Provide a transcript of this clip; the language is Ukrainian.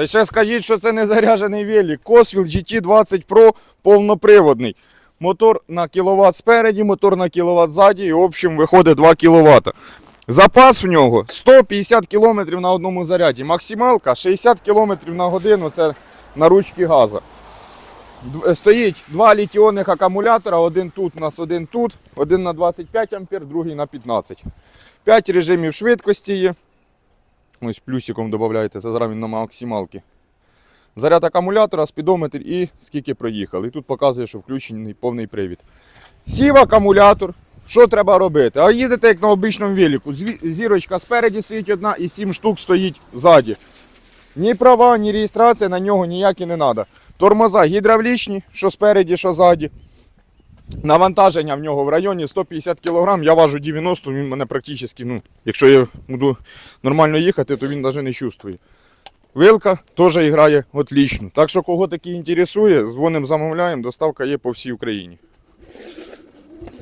Та ще скажіть, що це не заряджений велик. Косвіл GT20 Pro повноприводний. Мотор на кіловат спереді, мотор на кіловат ззаді і в общем виходить 2 кВт. Запас в нього 150 км на одному заряді. Максималка 60 км на годину це на ручки газа. Стоїть два літіонних акумулятора, один тут, у нас один тут, один на 25 ампер, другий на 15. 5 режимів швидкості є. Ось плюсиком додаєте, це зараз на максималки. Заряд акумулятора, спідометр і скільки проїхали. І тут показує, що включений повний привід. Сів акумулятор. Що треба робити? А їдете як на обичному велику. Зірочка спереді стоїть одна і 7 штук стоїть ззаді. Ні права, ні реєстрація на нього ніякі не треба. Тормоза гідравлічні, що спереді, що ззаді. Навантаження в нього в районі 150 кг, я важу 90, він мене практично, ну, якщо я буду нормально їхати, то він навіть не чувствує. Вилка теж грає отлично. Так що кого такі інтересує, дзвоним замовляємо, доставка є по всій Україні.